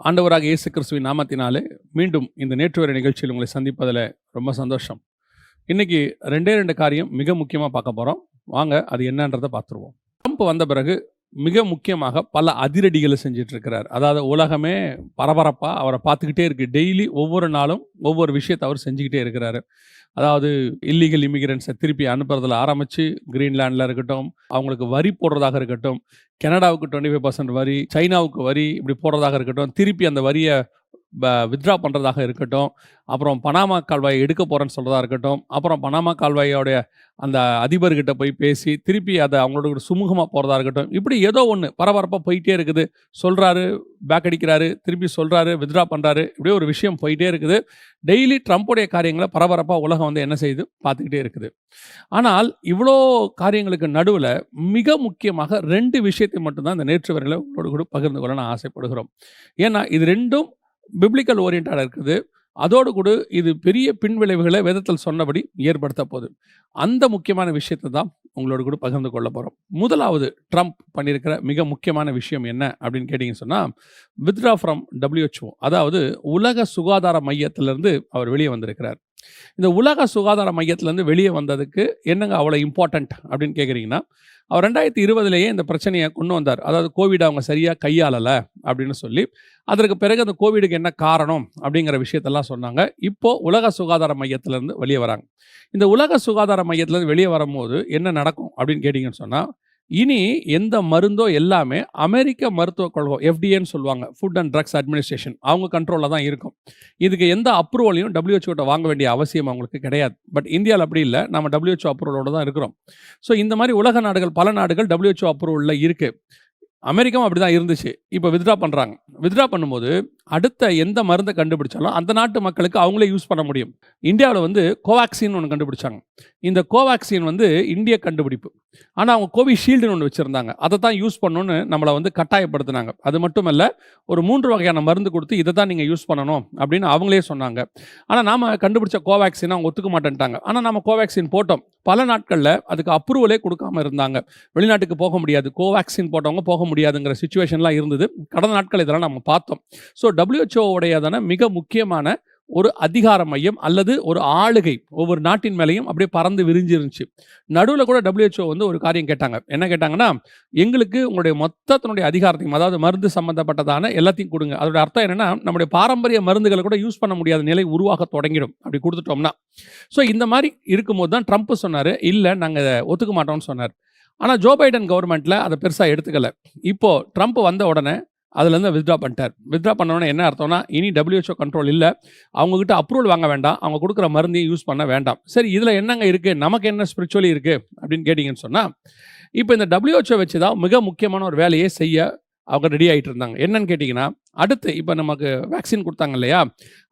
ஆண்டவராக இயேசு கிறிஸ்துவின் நாமத்தினாலே மீண்டும் இந்த நேற்று வரை நிகழ்ச்சியில் உங்களை சந்திப்பதில் ரொம்ப சந்தோஷம். இன்றைக்கி ரெண்டே ரெண்டு காரியம் மிக முக்கியமாக பார்க்க போகிறோம் வாங்க அது என்னன்றதை பார்த்துருவோம். ட்ரம்ப் வந்த பிறகு மிக முக்கியமாக பல அதிரடிகளை செஞ்சுட்டு இருக்கிறார் அதாவது உலகமே பரபரப்பாக அவரை பார்த்துக்கிட்டே இருக்குது டெய்லி ஒவ்வொரு நாளும் ஒவ்வொரு விஷயத்தை அவர் செஞ்சுக்கிட்டே இருக்கிறாரு. அதாவது இல்லீகல் இமிகிரண்ட்ஸை திருப்பி அனுப்புறதுல ஆரம்பித்து கிரீன்லாண்டில் இருக்கட்டும் அவங்களுக்கு வரி போடுறதாக இருக்கட்டும் கனடாவுக்கு டுவெண்ட்டி ஃபைவ் பர்சன்ட் வரி சைனாவுக்கு வரி இப்படி போடுறதாக இருக்கட்டும் திருப்பி அந்த வரியை வித்ட்ரா பண்ணுறதாக இருக்கட்டும். அப்புறம் பனாமா கால்வாயை எடுக்க போகிறேன்னு சொல்கிறதா இருக்கட்டும். அப்புறம் பனாமா கால்வாயோடைய அந்த அதிபர்கிட்ட போய் பேசி திருப்பி அதை அவங்களோட சுமூகமாக போகிறதா இருக்கட்டும். இப்படி ஏதோ ஒன்று பரபரப்பாக போயிட்டே இருக்குது. சொல்கிறாரு பேக் அடிக்கிறாரு திருப்பி சொல்கிறாரு வித்ட்ரா பண்ணுறாரு இப்படியே ஒரு விஷயம் போயிட்டே இருக்குது. டெய்லி ட்ரம்ப்புடைய காரியங்களை பரபரப்பாக உலகம் வந்து என்ன செய்யுது பார்த்துக்கிட்டே இருக்குது. ஆனால் இவ்வளோ காரியங்களுக்கு நடுவில் மிக முக்கியமாக ரெண்டு விஷயத்தை மட்டும்தான் இந்த நேற்று வரையில் உங்களோட கூட பகிர்ந்து கொள்ள நான் ஆசைப்படுகிறோம். ஏன்னா இது ரெண்டும் பிப்ளிக்கல் ஓரியண்டாக இருக்குது. அதோடு கூட இது பெரிய பின்விளைவுகளை வேதத்தில் சொன்னபடி ஏற்படுத்த போகுது. அந்த முக்கியமான விஷயத்தை தான் உங்களோட கூட பகிர்ந்து கொள்ள போகிறோம் முதலாவது ட்ரம்ப் பண்ணியிருக்கிற மிக முக்கியமான விஷயம் என்ன அப்படின்னு கேட்டிங்கன்னு சொன்னால் வித்ரா ஃப்ரம் டபிள்யூஹெச்ஓ அதாவது உலக சுகாதார மையத்திலிருந்து அவர் வெளியே வந்திருக்கிறார். இந்த உலக சுகாதார மையத்திலேருந்து வெளியே வந்ததுக்கு என்னங்க அவ்வளோ இம்பார்ட்டண்ட் அப்படின்னு கேட்குறீங்கன்னா அவர் ரெண்டாயிரத்தி இருபதுலேயே இந்த பிரச்சனையை கொண்டு வந்தார். அதாவது கோவிட் அவங்க சரியாக கையாளலை அப்படின்னு சொல்லி அதற்கு பிறகு அந்த கோவிடுக்கு என்ன காரணம் அப்படிங்கிற விஷயத்தெல்லாம் சொன்னாங்க. இப்போது உலக சுகாதார மையத்திலேருந்து வெளியே வராங்க. இந்த உலக சுகாதார மையத்திலேருந்து வெளியே வரும்போது என்ன நடக்கும் அப்படின்னு கேட்டிங்கன்னு சொன்னால் இனி எந்த மருந்தோ எல்லாமே அமெரிக்க மருத்துவ கழகம் எஃப்டிஏன்னு சொல்லுவாங்க. ஃபுட் அண்ட் ட்ரக்ஸ் அட்மினிஸ்ட்ரேஷன் அவங்க கண்ட்ரோலில் தான் இருக்கும். இதுக்கு எந்த அப்ரூவலையும் டபிள்யூஹெச்ஓட்ட வாங்க வேண்டிய அவசியம் அவங்களுக்கு கிடையாது. பட் இந்தியாவில் அப்படி இல்லை. நம்ம டபிள்யூஹெச்ஓ அப்ரூவலோடு தான் இருக்கிறோம். ஸோ இந்த மாதிரி உலக நாடுகள் பல நாடுகள் டபிள்யூஹெச்ஓ அப்ரூவலில் இருக்குது அமெரிக்காவும் அப்படி தான் இருந்துச்சு. இப்போ வித்ட்ரா பண்ணுறாங்க வித்ட்ரா பண்ணும்போது அடுத்த எந்த மருந்தை கண்டுபிடிச்சாலும் அந்த நாட்டு மக்களுக்கு அவங்களே யூஸ் பண்ண முடியும். இந்தியாவில் வந்து கோவாக்சின் ஒன்று கண்டுபிடிச்சாங்க. இந்த கோவாக்சின் வந்து இந்திய கண்டுபிடிப்பு. ஆனால் அவங்க கோவிஷீல்டுன்னு ஒன்று வச்சுருந்தாங்க. அதை தான் யூஸ் பண்ணணும்னு நம்மளை வந்து கட்டாயப்படுத்தினாங்க. அது மட்டும் இல்லை ஒரு மூன்று வகையான மருந்து கொடுத்து இதை தான் நீங்கள் யூஸ் பண்ணணும் அப்படின்னு அவங்களே சொன்னாங்க. ஆனால் நாம் கண்டுபிடிச்ச கோவாக்சின் அவங்க ஒத்துக்க மாட்டேன்ட்டாங்க. ஆனால் நம்ம கோவேக்சின் போட்டோம். பல நாட்களில் அதுக்கு அப்ரூவலே கொடுக்காம இருந்தாங்க. வெளிநாட்டுக்கு போக முடியாது. கோவேக்சின் போட்டவங்க போக முடியாதுங்கிற சுச்சுவேஷன்லாம் இருந்தது. கடந்த நாட்கள் இதெல்லாம் நம்ம பார்த்தோம். ஸோ டபிள்யூஹெச்ஓவுடையதான மிக முக்கியமான ஒரு அதிகார மையம் அல்லது ஒரு ஆளுகை ஒவ்வொரு நாட்டின் மேலேயும் அப்படியே பறந்து விரிஞ்சிருந்துச்சு. நடுவில் கூட டபிள்யூஹெச்ஓ வந்து ஒரு காரியம் கேட்டாங்க. என்ன கேட்டாங்கன்னா எங்களுக்கு உங்களுடைய மொத்தத்தினுடைய அதிகாரத்தையும் அதாவது மருந்து சம்மந்தப்பட்டதான எல்லாத்தையும் கொடுங்க. அதோட அர்த்தம் என்னென்னா நம்முடைய பாரம்பரிய மருந்துகளை கூட யூஸ் பண்ண முடியாத நிலை உருவாக தொடங்கிடும் அப்படி கொடுத்துட்டோம்னா. ஸோ இந்த மாதிரி இருக்கும்போது தான் ட்ரம்ப் சொன்னார் இல்லை நாங்கள் ஒத்துக்க மாட்டோம்னு சொன்னார். ஆனால் ஜோ பைடன் கவர்மெண்ட்டில் அதை பெருசாக எடுத்துக்கல. இப்போது ட்ரம்ப் வந்த உடனே அதுலேருந்து வித்ட்ரா பண்ணிட்டார். வித்ட்ரா பண்ணோன்னே என்ன அர்த்தம்னா இனி டபிள்யூஹெச்ஓ கண்ட்ரோல் இல்லை. அவங்கக்கிட்ட அப்ரூவல் வாங்க வேண்டாம். அவங்க கொடுக்குற மருந்தையும் யூஸ் பண்ண வேண்டாம். சரி இதில் என்னங்க இருக்குது நமக்கு என்ன ஸ்பிரிச்சுவலி இருக்குது அப்படின்னு கேட்டிங்கன்னு சொன்னால் இப்போ இந்த டபிள்யூஹெச்ஓ வச்சு தான் மிக முக்கியமான ஒரு வேலையை செய்ய அவங்க ரெடி ஆகிட்டு இருந்தாங்க. என்னன்னு கேட்டிங்கன்னா அடுத்து இப்போ நமக்கு வேக்சின் கொடுத்தாங்க இல்லையா?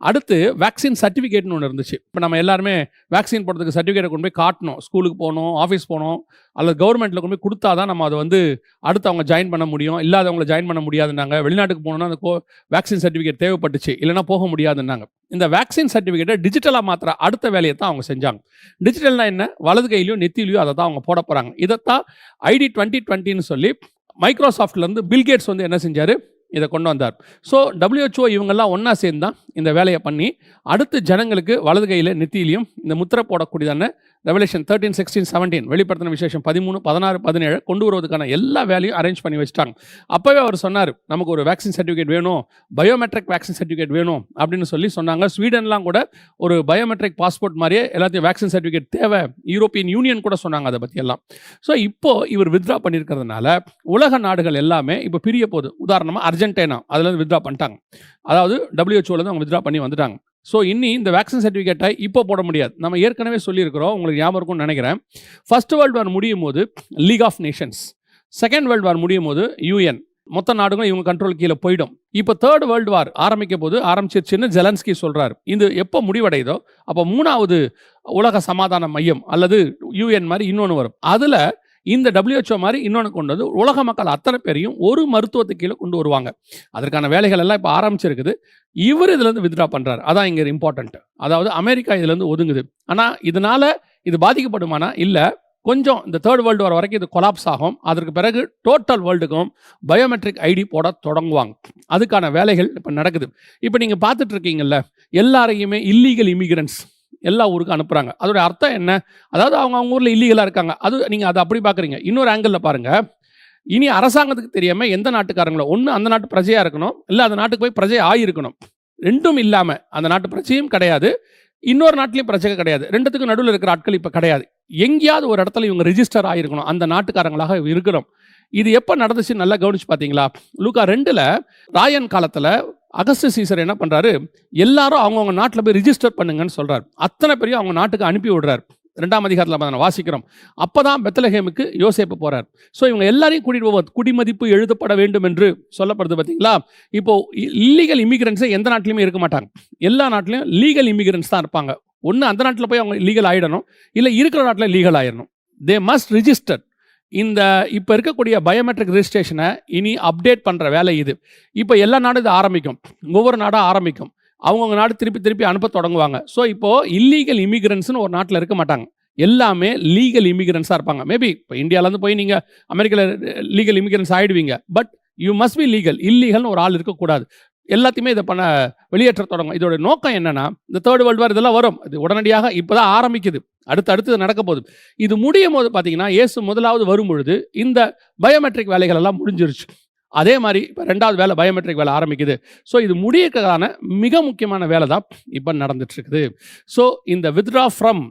அடுத்து வேக்சின் சர்டிஃபிகேட்னு ஒன்று இருந்துச்சு. இப்போ நம்ம எல்லாருமே வேக்சின் போடுறதுக்கு சர்டிஃபிகேட்டை கொண்டு போய் காட்டணும். ஸ்கூலுக்கு போகணும் ஆஃபீஸ் போகணும் அல்லது கவர்மெண்ட்டில் கொண்டு போய் கொடுத்தா தான் நம்ம அதை வந்து அடுத்து அவங்க ஜாயின் பண்ண முடியும். இல்லாதவங்களை ஜாயின் பண்ண முடியாதுன்னாங்க. வெளிநாட்டுக்கு போகணுன்னா அந்த கோ வேக்சின் சர்டிஃபிகேட் தேவைப்பட்டுச்சு. இல்லைனா போக முடியாதுன்னாங்க. இந்த வேக்சின் சர்டிஃபிகேட்டை டிஜிட்டலாக மாத்திர அடுத்த வேலையை தான் அவங்க செஞ்சாங்க. டிஜிட்டல்னா என்ன? வலது கையிலையும் நெத்திலையும் அதை தான் அவங்க போட போகிறாங்க இதைத்தான் ஐடி டுவெண்ட்டி டுவெண்ட்டின்னு சொல்லி மைக்ரோசாஃப்ட்லேருந்து பில்கேட்ஸ் வந்து என்ன செஞ்சார்? இதை கொண்டு வந்தார். ஸோ டபிள்யூஹெச்ஓ இவங்கெல்லாம் ஒன்றா சேர்ந்து தான் இந்த வேலையை பண்ணி அடுத்து ஜனங்களுக்கு வலது கையில் நெத்தியிலையும் இந்த முத்திரை போடக்கூடியதான ரெவலேஷன் தேர்ட்டின் சிக்ஸ்டீன் செவன்டீன் வெளிப்படுத்தின விசேஷம் பதிமூணு பதினாறு பதினேழு கொண்டு வருவதற்கான எல்லா வேலையும் அரேஞ்ச் பண்ணி வச்சிட்டாங்க. அப்போவே அவர் சொன்னார் நமக்கு ஒரு வேக்சின் சர்டிஃபிகேட் வேணும் பயோமெட்ரிக் வேக்சின் சர்டிஃபிகேட் வேணும் அப்படின்னு சொல்லி சொன்னாங்க. ஸ்வீடன்லாம் கூட ஒரு பயோமெட்ரிக் பாஸ்போர்ட் மாதிரியே எல்லாத்தையும் வேக்சின் சர்டிஃபிகேட் தேவை. யூரோப்பியன் யூனியன் கூட சொன்னாங்க அதை பற்றி எல்லாம். ஸோ இப்போ இவர் வித்ட்ரா பண்ணியிருக்கிறதுனால உலக நாடுகள் எல்லாமே இப்போ பிரிய போகுது. உதாரணமாக அர்ஜென்டினா அதுலேருந்து வித்ட்ரா பண்ணிட்டாங்க. அதாவது டபிள்யூஹெச்ஓலேருந்து அவங்க வித்ட்ரா பண்ணி வந்துட்டாங்க. ஸோ இன்னி இந்த வேக்சின் சர்டிஃபிகேட்டை இப்போ போட முடியாது. நம்ம ஏற்கனவே சொல்லியிருக்கிறோம் உங்களுக்கு ஞாபகம் இருக்கும்னு நினைக்கிறேன். ஃபர்ஸ்ட் வேர்ல்டு வார் முடியும் போது League of Nations second world war முடியும் போது யூஎன் மொத்த நாடுகளும் இவங்க கண்ட்ரோல் கீழே போயிடும். இப்போ தேர்ட் வேர்ல்டு வார் ஆரம்பிக்க போது ஆரம்பிச்சிருச்சுன்னு ஜெலன்ஸ்கி சொல்கிறார் இது எப்போ முடிவடையுதோ அப்போ மூணாவது உலக சமாதான மையம் அல்லது யூஎன் மாதிரி இன்னொன்று வரும். அதில் இந்த டபிள்யூஹெச்ஓ மாதிரி இன்னொன்று கொண்டு வந்து உலக மக்கள் அத்தனை பேரையும் ஒரு மருத்துவத்தை கீழே கொண்டு வருவாங்க. அதற்கான வேலைகள் எல்லாம் இப்போ ஆரம்பிச்சிருக்குது. இவர் இதுலேருந்து வித்ட்ரா பண்ணுறாரு அதான் இங்கே இம்பார்ட்டன்ட் அதாவது அமெரிக்கா இதுலேருந்து ஒதுங்குது. ஆனால் இதனால் இது பாதிக்கப்படுமானா? இல்லை. கொஞ்சம் இந்த தேர்ட் வேர்ல்டு வர வரைக்கும் இது கொலாப்ஸ் ஆகும். அதற்கு பிறகு டோட்டல் வேர்ல்டுக்கும் பயோமெட்ரிக் ஐடி போட தொடங்குவாங்க. அதுக்கான வேலைகள் இப்போ நடக்குது. இப்போ நீங்கள் பார்த்துட்ருக்கீங்கள்ல எல்லாரையுமே இல்லீகல் இமிகிரண்ட்ஸ் எல்லா ஊருக்கும் அனுப்புகிறாங்க அதோட அர்த்தம் என்ன? அதாவது அவங்க அவங்க ஊரில் இல்லீகலாக இருக்காங்க. அது நீங்கள் அதை அப்படி பார்க்குறீங்க இன்னொரு ஆங்கிளில் பாருங்கள் இனி அரசாங்கத்துக்கு தெரியாமல் எந்த நாட்டுக்காரங்களோ ஒன்று அந்த நாட்டு பிரஜையாக இருக்கணும் இல்லை அந்த நாட்டுக்கு போய் பிரஜை ஆகியிருக்கணும் ரெண்டும் இல்லாமல் அந்த நாட்டு பிரச்சனையும் கிடையாது. இன்னொரு நாட்டிலையும் பிரச்சனை கிடையாது. ரெண்டுத்துக்கும் நடுவில் இருக்கிற ஆட்கள் இப்போ கிடையாது. எங்கேயாவது ஒரு இடத்துல இவங்க ரெஜிஸ்டர் ஆகிருக்கணும் அந்த நாட்டுக்காரங்களாக இருக்கிறோம் இது எப்போ நடந்துச்சு நல்லா கவனிச்சு பார்த்தீங்களா லூக்கா ரெண்டில் ராயன் காலத்தில் அகஸ்ட் சீசர் என்ன பண்ணுறாரு எல்லாரும் அவங்கவுங்க நாட்டில் போய் ரிஜிஸ்டர் பண்ணுங்கன்னு சொல்கிறார் அத்தனை பேரையும் அவங்க நாட்டுக்கு அனுப்பி விடுறார். ரெண்டாம் அதிகாரத்தில் நம்ம வாசிக்கிறோம். அப்போ தான் பெத்தலஹேமுக்கு யோசேப்பு போகிறார் ஸோ இவங்க எல்லாரையும் கூட்டிகிட்டு போவார். குடிமதிப்பு எழுதப்பட வேண்டும் என்று சொல்லப்படுது பார்த்தீங்களா இப்போது இல்லீகல் இமிகிரன்ஸே எந்த நாட்டிலையுமே இருக்க மாட்டாங்க. எல்லா நாட்டிலையும் லீகல் இமிகிரன்ஸ் தான் இருப்பாங்க. ஒன்று அந்த நாட்டில் போய் அவங்க லீகல் ஆகிடணும் இல்லை இருக்கிற நாட்டில் லீகல் ஆயிடணும். தே மஸ்ட் ரிஜிஸ்டர் இந்த இப்போ இருக்கக்கூடிய பயோமெட்ரிக் ரெஜிஸ்ட்ரேஷனை இனி அப்டேட் பண்ணுற வேலை இது. இப்போ எல்லா நாடும் இது ஆரம்பிக்கும். ஒவ்வொரு நாடாக ஆரம்பிக்கும். அவங்கவுங்க நாடு திருப்பி திருப்பி அனுப்ப தொடங்குவாங்க. ஸோ இப்போது இல்லீகல் இமிகிரன்ஸ்னு ஒரு நாட்டில் இருக்க மாட்டாங்க. எல்லாமே லீகல் இமிகிரன்ஸாக இருப்பாங்க. மேபி இப்போ இந்தியாவிலேருந்து போய் நீங்கள் அமெரிக்காவில் legal immigrants ஆகிடுவீங்க but you must be legal இல்லீகல்னு ஒரு ஆள் இருக்கக்கூடாது எல்லாத்தையுமே இதை பண்ண வெளியேற்ற தொடங்கும். இதோட நோக்கம் என்னென்னா இந்த தேர்ட் வேர்ல்டு வார் இதெல்லாம் வரும். இது உடனடியாக இப்போ தான் ஆரம்பிக்குது. அடுத்து அடுத்து நடக்க போகுது இது முடியும் போது பார்த்தீங்கன்னா இயேசு முதலாவது வரும் பொழுது இந்த பயோமெட்ரிக் வேலைகள் எல்லாம் முடிஞ்சிருச்சு. அதே மாதிரி இப்போ ரெண்டாவது வேலை பயோமெட்ரிக் வேலை ஆரம்பிக்குது. ஸோ இது முடியக்கான மிக முக்கியமான வேலை தான் இப்போ நடந்துட்டுருக்குது. ஸோ இந்த வித்ரா ஃப்ரம்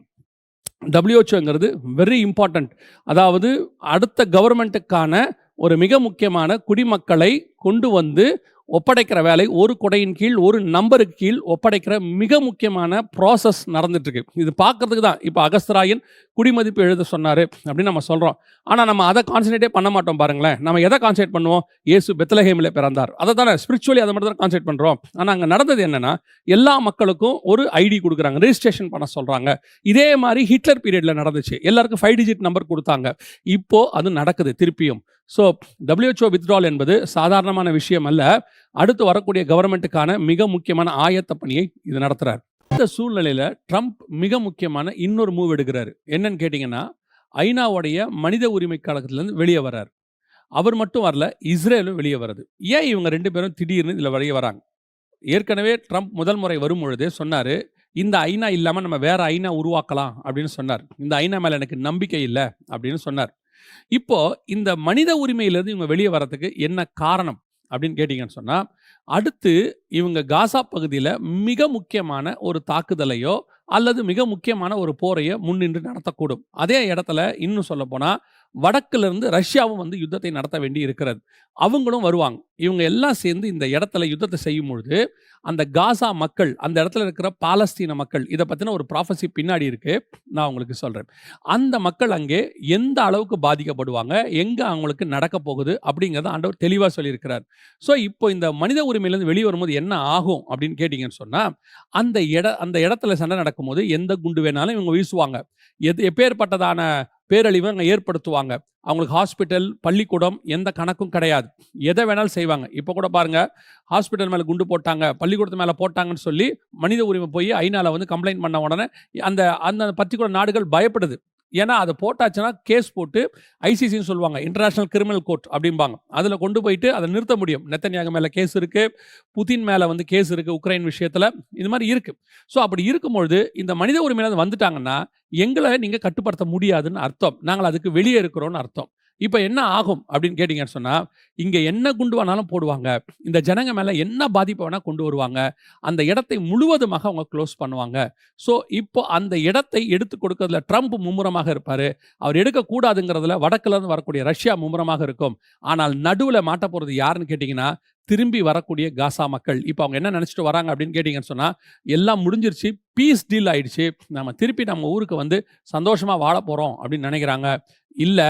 டபிள்யூஹெச்ஓங்கிறது வெரி இம்பார்ட்டண்ட் அதாவது அடுத்த கவர்மெண்ட்டுக்கான ஒரு மிக முக்கியமான குடிமக்களை கொண்டு வந்து ஒப்படைக்கிற வேலை ஒரு கொடையின் கீழ் ஒரு நம்பருக்கு கீழ் ஒப்படைக்கிற மிக முக்கியமான ப்ராசஸ் நடந்துட்டு இருக்கு இது பார்க்கறதுக்கு தான். இப்போ அகஸ்தராயன் குடிமதிப்பு எழுத சொன்னார் அப்படின்னு நம்ம சொல்கிறோம் ஆனால் நம்ம அதை கான்சன்ட்ரேட்டே பண்ண மாட்டோம் பாருங்களேன். நம்ம எதை கான்சன்ட்ரேட் பண்ணுவோம்? இயேசு பெத்தலஹேமில் பிறந்தார். அதை தானே ஸ்பிரிச்சுவலி அதை மட்டும் தான் கான்சன்ட்ரேட் பண்ணுறோம் ஆனால் அங்கே நடந்தது என்னன்னா எல்லா மக்களுக்கும் ஒரு ஐடி கொடுக்குறாங்க. ரெஜிஸ்ட்ரேஷன் பண்ண சொல்கிறாங்க இதே மாதிரி ஹிட்லர் பீரியடில் நடந்துச்சு. எல்லாருக்கும் ஃபைவ் டிஜிட் நம்பர் கொடுத்தாங்க. இப்போ அது நடக்குது திருப்பியும். ஸோ டபிள்யூஹெச்ஓ வித்ட்ரால் என்பது சாதாரணமான விஷயம் அல்ல. அடுத்து வரக்கூடிய கவர்மெண்ட்டுக்கான மிக முக்கியமான ஆயத்த பணியை இது நடத்துகிறார் இந்த சூழ்நிலையில் ட்ரம்ப் மிக முக்கியமான இன்னொரு மூவ் எடுக்கிறாரு. என்னன்னு கேட்டிங்கன்னா ஐநாவுடைய மனித உரிமை கழகத்திலேருந்து வெளியே வர்றார். அவர் மட்டும் வரல இஸ்ரேலும் வெளியே வருது ஏன் இவங்க ரெண்டு பேரும் திடீர்னு இதில் வெளியே வராங்க? ஏற்கனவே ட்ரம்ப் முதல் முறை வரும் பொழுதே சொன்னார் இந்த ஐநா இல்லாமல் நம்ம வேற ஐநா உருவாக்கலாம் அப்படின்னு சொன்னார். இந்த ஐநா மேலே எனக்கு நம்பிக்கை இல்லை அப்படின்னு சொன்னார். இப்போ இந்த மனித உரிமையிலேருந்து இவங்க வெளியே வரத்துக்கு என்ன காரணம் அப்படின்னு கேட்டிங்கன்னு சொன்னால் அடுத்து இவங்க காசா பகுதியில் மிக முக்கியமான ஒரு தாக்குதலையோ அல்லது மிக முக்கியமான ஒரு போரையோ முன்னின்று நடத்தக்கூடும். அதே இடத்துல இன்னும் சொல்ல போனால் வடக்குலேருந்து ரஷ்யாவும் வந்து யுத்தத்தை நடத்த வேண்டி இருக்கிறது. அவங்களும் வருவாங்க. இவங்க எல்லாம் சேர்ந்து இந்த இடத்துல யுத்தத்தை செய்யும் பொழுது அந்த காசா மக்கள் அந்த இடத்துல இருக்கிற பாலஸ்தீன மக்கள் இதை பற்றின ஒரு ப்ராஃபஸி பின்னாடி இருக்கு. நான் உங்களுக்கு சொல்கிறேன் அந்த மக்கள் அங்கே எந்த அளவுக்கு பாதிக்கப்படுவாங்க? எங்கே அவங்களுக்கு நடக்க போகுது? அப்படிங்கிறத ஆண்டவர் தெளிவாக சொல்லியிருக்கிறார். ஸோ இப்போ இந்த மனித உரிமையிலேருந்து வெளியே வரும்போது என்ன ஆகும் அப்படின்னு கேட்டிங்கன்னு சொன்னால் அந்த இட அந்த இடத்துல சண்டை நடக்கும்போது எந்த குண்டு வேணாலும் இவங்க வீசுவாங்க. எது எப்பேற்பட்டதான பேரழிவை அங்கே ஏற்படுத்துவாங்க. அவங்களுக்கு ஹாஸ்பிட்டல் பள்ளிக்கூடம் எந்த கணக்கும் கிடையாது. எதை வேணாலும் செய்வாங்க. இப்போ கூட பாருங்கள் ஹாஸ்பிட்டல் மேலே குண்டு போட்டாங்க பள்ளிக்கூடத்து மேலே போட்டாங்கன்னு சொல்லி மனித உரிமை போய் ஐநாவில் வந்து கம்ப்ளைண்ட் பண்ண உடனே அந்த அந்த பர்டிகுலர் நாடுகள் பயப்படுது. ஏன்னா அதை போட்டாச்சுன்னா கேஸ் போட்டு ஐசிசின்னு சொல்லுவாங்க இன்டர்நேஷனல் கிரிமினல் கோர்ட் அப்படிம்பாங்க. அதில் கொண்டு போயிட்டு அதை நிறுத்த முடியும். நெத்தன்யாக மேலே கேஸ் இருக்குது புதின் மேலே வந்து கேஸ் இருக்குது உக்ரைன் விஷயத்தில். இது மாதிரி இருக்குது ஸோ அப்படி இருக்கும்பொழுது இந்த மனித உரிமையில வந்துட்டாங்கன்னா எங்களை நீங்கள் கட்டுப்படுத்த முடியாதுன்னு அர்த்தம். நாங்கள் அதுக்கு வெளியே இருக்கிறோன்னு அர்த்தம். இப்போ என்ன ஆகும் அப்படின்னு கேட்டிங்கன்னு சொன்னால் இங்கே என்ன குண்டு வேணாலும் போடுவாங்க இந்த ஜனங்க மேலே என்ன பாதிப்பு வேணால் கொண்டு வருவாங்க அந்த இடத்தை முழுவதுமாக அவங்க க்ளோஸ் பண்ணுவாங்க. ஸோ இப்போ அந்த இடத்தை எடுத்து கொடுக்கறதுல ட்ரம்ப் மும்முரமாக இருப்பார். அவர் எடுக்கக்கூடாதுங்கிறதுல வடக்குலேருந்து வரக்கூடிய ரஷ்யா மும்முரமாக இருக்கும். ஆனால் நடுவில் மாட்ட போகிறது யாருன்னு கேட்டிங்கன்னா திரும்பி வரக்கூடிய காசா மக்கள். இப்போ அவங்க என்ன நினச்சிட்டு வராங்க அப்படின்னு கேட்டிங்கன்னு சொன்னால் எல்லாம் முடிஞ்சிருச்சு பீஸ் டீல் ஆயிடுச்சு. நம்ம திருப்பி நம்ம ஊருக்கு வந்து சந்தோஷமாக வாழ போகிறோம் அப்படின்னு நினைக்கிறாங்க. இல்லை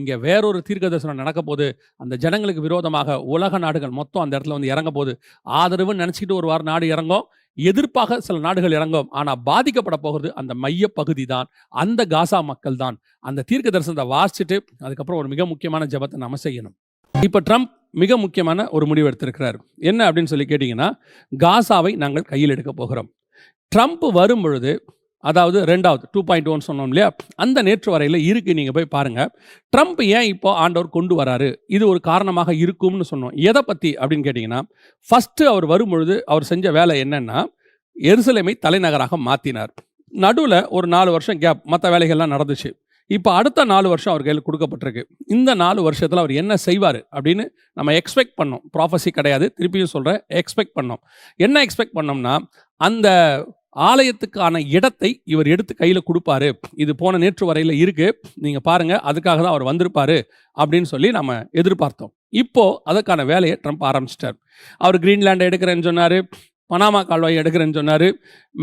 இங்கே வேறொரு தீர்க்க தரிசனம் நடக்க போது அந்த ஜனங்களுக்கு விரோதமாக உலக நாடுகள் மொத்தம் அந்த இடத்துல வந்து இறங்க போது ஆதரவுன்னு நினச்சிக்கிட்டு ஒரு வாரம் நாடு இறங்கும் எதிர்ப்பாக சில நாடுகள் இறங்கும். ஆனால் பாதிக்கப்பட போகிறது அந்த மைய பகுதி தான் அந்த காசா மக்கள் தான் அந்த தீர்க்க தரிசனத்தை வாசிச்சுட்டு அதுக்கப்புறம் ஒரு மிக முக்கியமான ஜெபத்தை நம்ம செய்யணும். இப்போ ட்ரம்ப் மிக முக்கியமான ஒரு முடிவு எடுத்திருக்கிறார். என்ன அப்படின்னு சொல்லி கேட்டிங்கன்னா காசாவை நாங்கள் கையில் எடுக்க போகிறோம். ட்ரம்ப் வரும் பொழுது அதாவது ரெண்டாவது டூ பாயிண்ட் ஒன் சொன்னோம் இல்லையா? அந்த நேற்று வரையில் இருக்குது நீங்கள் போய் பாருங்கள் ட்ரம்ப் ஏன் இப்போ ஆண்டவர் கொண்டு வராரு? இது ஒரு காரணமாக இருக்கும்னு சொன்னோம். எதை பற்றி அப்படின்னு கேட்டிங்கன்னா ஃபஸ்ட்டு அவர் வரும்பொழுது அவர் செஞ்ச வேலை என்னென்னா எருசலேமை தலைநகராக மாற்றினார் நடுவில் ஒரு நாலு வருஷம் கேப் மற்ற வேலைகள்லாம் நடந்துச்சு. இப்போ அடுத்த நாலு வருஷம் அவர் கையில் கொடுக்கப்பட்டிருக்கு. இந்த நாலு வருஷத்தில் அவர் என்ன செய்வார் அப்படின்னு நம்ம எக்ஸ்பெக்ட் பண்ணோம். ப்ராஃபஸி கிடையாது. திருப்பியும் சொல்கிறேன் எக்ஸ்பெக்ட் பண்ணோம். என்ன எக்ஸ்பெக்ட் பண்ணோம்னா அந்த ஆலயத்துக்கான இடத்தை இவர் எடுத்து கையில் கொடுப்பாரு. இது போன நேற்று வரையில் இருக்கு. நீங்கள் பாருங்க அதுக்காக தான் அவர் வந்திருப்பாரு அப்படின்னு சொல்லி நம்ம எதிர்பார்த்தோம். இப்போ அதற்கான வேலையை ட்ரம்ப் ஆரம்பிச்சிட்டார். அவர் கிரீன்லாண்டை எடுக்கிறேன்னு சொன்னார் பனாமா கால்வாய் எடுக்கிறேன்னு சொன்னார்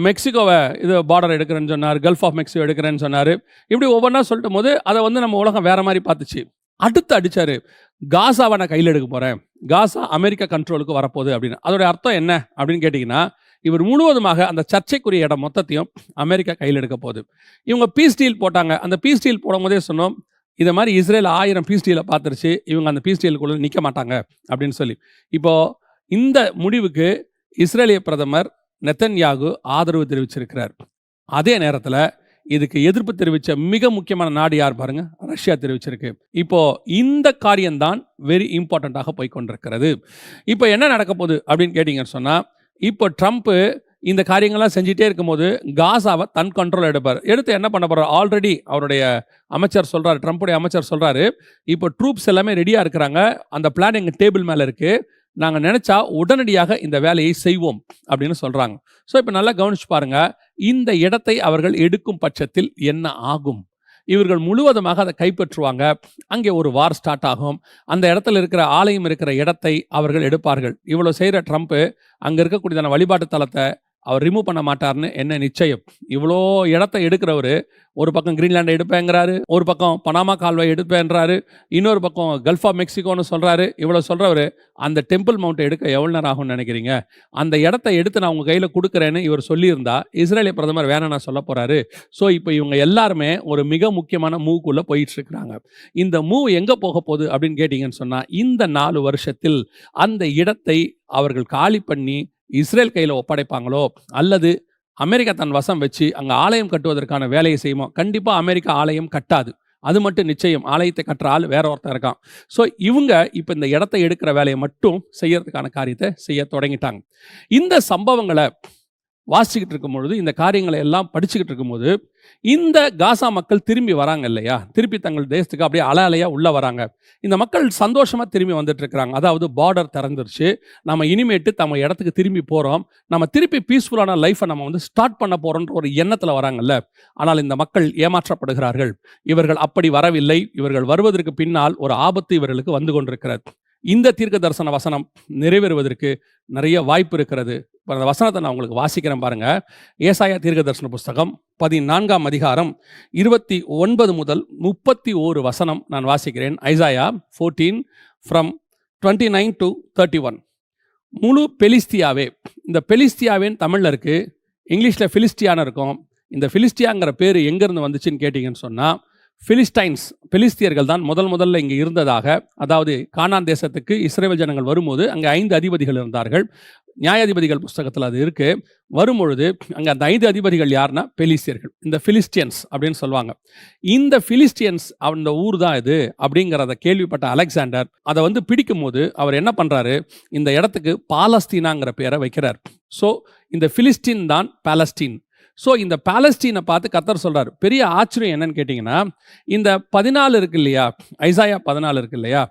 மெக்சிகோவை இது பார்டர் எடுக்கிறேன்னு சொன்னார் கல்ஃப் ஆஃப் மெக்சிகோ எடுக்கிறேன்னு சொன்னார். இப்படி ஒவ்வொன்றா சொல்லிட்டு போது அதை வந்து நம்ம உலகம் வேற மாதிரி பார்த்துச்சு. அடுத்து அடித்தார் காசாவை நான் கையில் எடுக்க போகிறேன் காசா அமெரிக்கா கண்ட்ரோலுக்கு வரப்போகுது அப்படின்னு. அதோட அர்த்தம் என்ன அப்படின்னு கேட்டிங்கன்னா இவர் முழுவதுமாக அந்த சர்ச்சைக்குரிய இடம் மொத்தத்தையும் அமெரிக்கா கையில் எடுக்க போகுது. இவங்க பீஸ் டீல் போட்டாங்க. அந்த பீஸ் டீல் போடும்போதே சொன்னோம் இதை மாதிரி இஸ்ரேல் ஆயிரம் பீஸ் டீலை பார்த்துருச்சு. இவங்க அந்த பீஸ் டீலுக்குள்ள நிற்க மாட்டாங்க. அப்படின்னு சொல்லி. இப்போது இந்த முடிவுக்கு இஸ்ரேலிய பிரதமர் நெத்தன்யாகு ஆதரவு தெரிவிச்சிருக்கிறார். அதே நேரத்தில் இதுக்கு எதிர்ப்பு தெரிவித்த மிக முக்கியமான நாடு யார் பாருங்க? ரஷ்யா தெரிவிச்சிருக்கு. இப்போ இந்த காரியம்தான் வெரி இம்பார்ட்டண்ட்டாக போய் கொண்டிருக்கிறது. இப்போ என்ன நடக்க போகுது அப்படின்னு கேட்டிங்கன்னு சொன்னால் இப்போ ட்ரம்ப்பு இந்த காரியங்கள்லாம் செஞ்சுட்டே இருக்கும்போது காசாவை தன் கண்ட்ரோல் எடுப்பார். எடுத்து என்ன பண்ண போகிறார் ஆல்ரெடி அவருடைய அமைச்சர் சொல்கிறார் ட்ரம்ப்புடைய அமைச்சர் சொல்கிறாரு இப்போ ட்ரூப்ஸ் எல்லாமே ரெடியாக இருக்கிறாங்க. அந்த பிளான் எங்கள் டேபிள் மேலே இருக்குது நாங்கள் நினச்சா உடனடியாக இந்த வேலையை செய்வோம் அப்படின்னு சொல்கிறாங்க ஸோ இப்போ நல்லா கவனிச்சு பாருங்கள் இந்த இடத்தை அவர்கள் எடுக்கும் பட்சத்தில் என்ன ஆகும்? இவர்கள் முழுவதுமாக அதை கைப்பற்றுவாங்க. அங்கே ஒரு வார் ஸ்டார்ட் ஆகும். அந்த இடத்துல இருக்கிற ஆலயம் இருக்கிற இடத்தை அவர்கள் எடுப்பார்கள். இவ்வளோ செய்கிற ட்ரம்ப்பு அங்கே இருக்கக்கூடியதான வழிபாட்டு தலத்தை அவர் ரிமூவ் பண்ண மாட்டார்னு என்ன நிச்சயம்? இவ்வளோ இடத்த எடுக்கிறவர் ஒரு பக்கம் கிரீன்லாண்டை எடுப்பேங்கிறாரு ஒரு பக்கம் பனாமா கால்வாய் எடுப்பேன்றாரு இன்னொரு பக்கம் கல்ஃப் ஆஃப் மெக்சிகோன்னு சொல்கிறாரு இவ்வளோ சொல்கிறவர் அந்த டெம்பிள் மவுண்ட் எடுக்க எவ்வளோ நேரம் ஆகும்னு நினைக்கிறீங்க? அந்த இடத்த எடுத்து நான் உங்கள் கையில் கொடுக்குறேன்னு இவர் சொல்லியிருந்தா இஸ்ரேலிய பிரதமர் வேணாம் நான் சொல்ல போகிறாரு ஸோ இப்போ இவங்க எல்லாருமே ஒரு மிக முக்கியமான மூவுக்குள்ளே போயிட்டுருக்குறாங்க. இந்த மூவ் எங்கே போக போகுது அப்படின்னு கேட்டிங்கன்னு சொன்னால் இந்த நாலு வருஷத்தில் அந்த இடத்தை அவர்கள் காலி பண்ணி இஸ்ரேல் கையில் ஒப்படைப்பாங்களோ? அல்லது அமெரிக்கா தன் வசம் வச்சு அங்கே ஆலயம் கட்டுவதற்கான வேலையை செய்யுமோ? கண்டிப்பாக அமெரிக்கா ஆலயம் கட்டாது. அது மட்டும் நிச்சயம். ஆலயத்தை கட்டுற ஆள் வேற ஒருத்தர் இருக்கான். ஸோ இவங்க இப்போ இந்த இடத்தை எடுக்கிற வேலையை மட்டும் செய்யறதுக்கான காரியத்தை செய்ய தொடங்கிட்டாங்க. இந்த சம்பவங்களை வாசிக்கிட்டு இருக்கும் பொழுது இந்த காரியங்களை எல்லாம் படிச்சுக்கிட்டு இருக்கும்போது இந்த காசா மக்கள் திரும்பி வராங்க இல்லையா? திருப்பி தங்கள் தேசத்துக்கு அப்படியே அலை அலையா உள்ளே வராங்க. இந்த மக்கள் சந்தோஷமாக திரும்பி வந்துட்டு இருக்கிறாங்க அதாவது பார்டர் திறந்துருச்சு. நம்ம இனிமேட்டு நம்ம இடத்துக்கு திரும்பி போகிறோம் நம்ம திருப்பி பீஸ்ஃபுல்லான லைஃப்பை நம்ம வந்து ஸ்டார்ட் பண்ண போகிறோன்ற ஒரு எண்ணத்தில் வராங்கல்ல? ஆனால் இந்த மக்கள் ஏமாற்றப்படுகிறார்கள். இவர்கள் அப்படி வரவில்லை. இவர்கள் வருவதற்கு பின்னால் ஒரு ஆபத்து இவர்களுக்கு வந்து கொண்டிருக்கிறது. இந்த தீர்க்க தரிசன வசனம் நிறைவேறுவதற்கு நிறைய வாய்ப்பு இருக்கிறது. அந்த வசனத்தை நான் உங்களுக்கு வாசிக்கிறேன் பாருங்க. ஏசாயா தீர்க்க தரிசன புஸ்தகம் பதினான்காம் அதிகாரம் இருபத்தி ஒன்பது முதல் முப்பத்தி ஓரு வசனம் நான் வாசிக்கிறேன். Isaiah fourteen from twenty nine to thirty one முழு பெலிஸ்தியாவே இந்த பெலிஸ்தியாவேன்னு தமிழில் இருக்குது இங்கிலீஷில் ஃபிலிஸ்டியான்னு இருக்கும். இந்த ஃபிலிஸ்டியாங்கிற பேர் எங்கேருந்து வந்துச்சுன்னு கேட்டிங்கன்னு சொன்னால் பிலிஸ்டைன்ஸ் பெலிஸ்தியர்கள் தான் முதல் முதல்ல இங்கே இருந்ததாக அதாவது கானான் தேசத்துக்கு இஸ்ரேல் ஜனங்கள் வரும்போது அங்கே ஐந்து அதிபதிகள் இருந்தார்கள். நியாயாதிபதிகள் புஸ்தகத்தில் அது இருக்குது வரும்பொழுது அங்கே அந்த ஐந்து அதிபதிகள் யாருன்னா? பெலிஸ்தியர்கள். இந்த ஃபிலிஸ்டியன்ஸ் அப்படின்னு சொல்லுவாங்க. இந்த ஃபிலிஸ்டியன்ஸ் அந்த ஊர் தான் இது அப்படிங்கிறத கேள்விப்பட்ட அலெக்சாண்டர் அதை வந்து பிடிக்கும் போது அவர் என்ன பண்ணுறாரு இந்த இடத்துக்கு பாலஸ்தீனாங்கிற பேரை வைக்கிறார். ஸோ இந்த ஃபிலிஸ்டின் தான் பாலஸ்டீன் ஸோ இந்த பாலஸ்டீனை பார்த்து கத்தர் சொல்கிறார் பெரிய ஆச்சரியம் என்னன்னு கேட்டிங்கன்னா இந்த பதினாலு இருக்கு இல்லையா? ஐசாயா பதினாலு இருக்கு இல்லையா?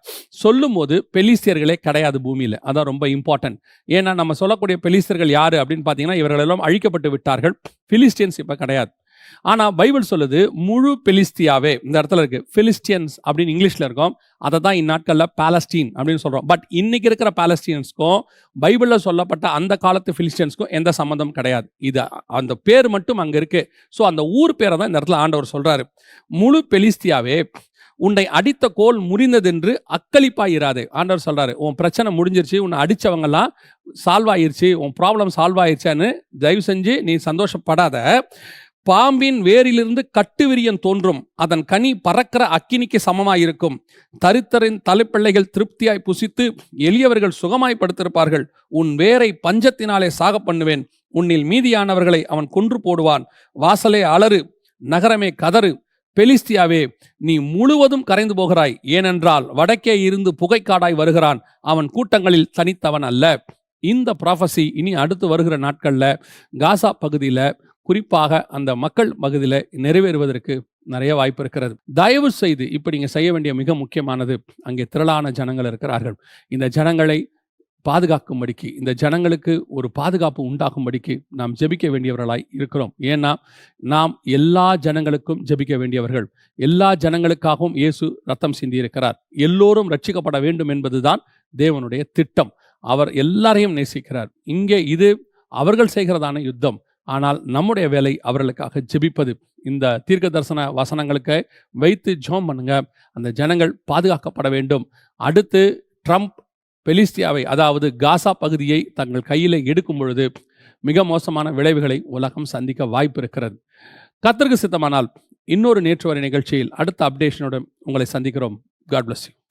சொல்லும் போது பெலிஸ்தியர்களே கிடையாது பூமியில். அதான் ரொம்ப இம்பார்ட்டன்ட் ஏன்னா நம்ம சொல்லக்கூடிய பெலிஸ்தியர்கள் யார் அப்படின்னு பார்த்தீங்கன்னா இவர்கள் எல்லாம் அழிக்கப்பட்டு விட்டார்கள். பிலிஸ்டியன்ஸ் இப்போ கிடையாது. ஆனால் பைபிள் சொல்லுது முழு பெலிஸ்தியாவே. இந்த இடத்துல இருக்குது பெலிஸ்டியன்ஸ் அப்படின்னு இங்கிலீஷில் இருக்கும். அதை தான் இந்நாட்களில் பாலஸ்டீன் அப்படின்னு சொல்கிறோம் பட் இன்னைக்கு இருக்கிற பாலஸ்டீன்ஸ்க்கும் பைபிளில் சொல்லப்பட்ட அந்த காலத்து பிலிஸ்டியன்ஸ்க்கும் எந்த சம்மந்தம் கிடையாது. இது அந்த பேர் மட்டும் அங்கே இருக்குது ஸோ அந்த ஊர் பேரை தான் இந்த இடத்துல ஆண்டவர் சொல்கிறாரு முழு பெலிஸ்தியாவே உன்னை அடித்த கோல் முறிந்ததென்று அக்களிப்பாயிராது. ஆண்டவர் சொல்கிறாரு உன் பிரச்சனை முடிஞ்சிருச்சு உன்னை அடித்தவங்கெல்லாம் சால்வ் ஆயிருச்சு உன் ப்ராப்ளம் சால்வ் ஆயிருச்சான்னு தயவு செஞ்சு நீ சந்தோஷப்படாத. பாம்பின் வேரிலிருந்து கட்டுவிரியன் தோன்றும். அதன் கனி பறக்கிற அக்கினிக்கு சமமாயிருக்கும். தரித்தரின் தலைப்பிள்ளைகள் திருப்தியாய் புசித்து எளியவர்கள் சுகமாய் படுத்திருப்பார்கள். உன் வேரை பஞ்சத்தினாலே சாக பண்ணுவேன். உன்னில் மீதியானவர்களை அவன் கொன்று போடுவான். வாசலே அலறு நகரமே கதறு. பெலிஸ்தியாவே நீ முழுவதும் கரைந்து போகிறாய். ஏனென்றால் வடக்கே இருந்து புகைக்காடாய் வருகிறான். அவன் கூட்டங்களில் தனித்தவன் அல்ல. இந்த ப்ராஃபஸி இனி அடுத்து வருகிற நாட்களில் காசா பகுதியில் குறிப்பாக அந்த மக்கள் பகுதியில் நிறைவேறுவதற்கு நிறைய வாய்ப்பு இருக்கிறது. தயவு செய்து இப்படி நீங்கள் செய்ய வேண்டிய மிக முக்கியமானது அங்கே திரளான ஜனங்கள் இருக்கிறார்கள். இந்த ஜனங்களை பாதுகாக்கும்படிக்கு இந்த ஜனங்களுக்கு ஒரு பாதுகாப்பு உண்டாகும்படிக்கு நாம் ஜெபிக்க வேண்டியவர்களாய் இருக்கிறோம். ஏன்னா நாம் எல்லா ஜனங்களுக்கும் ஜெபிக்க வேண்டியவர்கள். எல்லா ஜனங்களுக்காகவும் இயேசு ரத்தம் சிந்தியிருக்கிறார். எல்லோரும் ரட்சிக்கப்பட வேண்டும் என்பதுதான் தேவனுடைய திட்டம். அவர் எல்லாரையும் நேசிக்கிறார். இங்கே இது அவர்கள் செய்கிறதான யுத்தம். ஆனால் நம்முடைய வேலை அவர்களுக்காக ஜெபிப்பது. இந்த தீர்க்க தரிசன வசனங்களுக்கு வைத்து ஜோம் பண்ணுங்க. அந்த ஜனங்கள் பாதுகாக்கப்பட வேண்டும். அடுத்து ட்ரம்ப் பெலிஸ்தியாவை அதாவது காசா பகுதியை தங்கள் கையில் எடுக்கும் பொழுது மிக மோசமான விளைவுகளை உலகம் சந்திக்க வாய்ப்பு இருக்கிறது. கத்திற்கு சித்தமானால் இன்னொரு நேற்று வரை நிகழ்ச்சியில் அடுத்த அப்டேஷனுடன் உங்களை சந்திக்கிறோம். God bless you